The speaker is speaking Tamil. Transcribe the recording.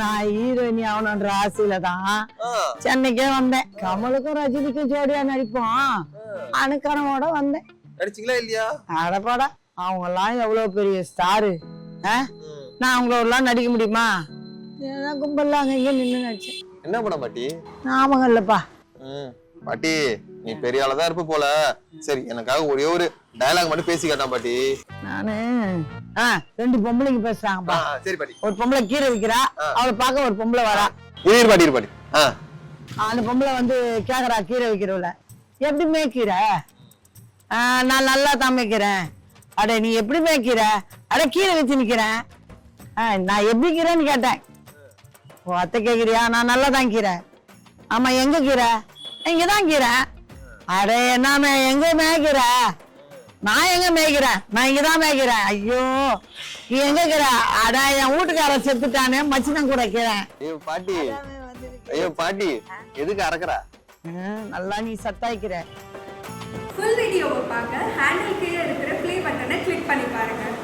நான் ஹீரோயினி ஆகணுன்ற ஆசையில தான் சென்னைக்கே வந்தேன். கமலுக்கும் ரஜினிக்கும் ஜோடியா நடிப்போம். அணுக்கனவோட வந்தேன். நடிச்சீங்களா இல்லையா? அடப்பாடா அவங்க எல்லாம் எவ்வளவு பெரிய ஸ்டாரு. நான் அவங்களெல்லாம் நடிக்க முடியுமா? ஏதோ கும்பல்ல அங்க இங்க நின்று நடிச்சேன். என்ன படம் பாட்டி? ஞாபகம் இல்லப்பா. பாட்டி. நீ பெரிய ஆளா தான் இருப்ப போல. சரி எனக்காக ஒரே ஒரு டயலாக் மட்டும் பேசி கேட்டான் பாட்டி. நானு ரெண்டு பொம்பளைங்க பேசுறாங்கப்பா சரி பாட்டி. ஒரு பொம்பளை கீரை விக்கிறா அவளை பார்க்க ஒரு பொம்பளை வரா. இரு பாட்டி இரு பாட்டி. ஆ. அந்த பொம்பளை வந்து கேக்குறா கீரை விக்கிறவள. எப்படி மேய்க்கிற? நான் நல்லா தான் மேய்க்கிறேன். அட நீ எப்படி மேய்க்கிற? அட கீரை வச்சு நிக்கிறேன் நான் எப்படி கீரைன்னு கேட்டேன். ஓ அத்தை கேக்குறியா? நான் நல்லா தான் கீரை. ஆமா எங்க கீரை? இங்க தான் கீரை. அட என்ன எங்க மேய்க்கிற? நான் எங்க மேய்க்கிறேன் நான் இங்க தான் மேய்க்கிறேன் ஐயோ நீ எங்க கிற அட என் வீட்டுக்காரன் செத்துட்டானே மச்சினம் கூட கீறேன் ஐயோ பாட்டி. ஐயோ பாட்டி. எதுக்கு அறக்குறா? நல்லா நீ சத்தாய்க்கிற. ஃபுல் வீடியோவை பார்க்க ஹேண்டில் கீழே இருக்கிற ப்ளே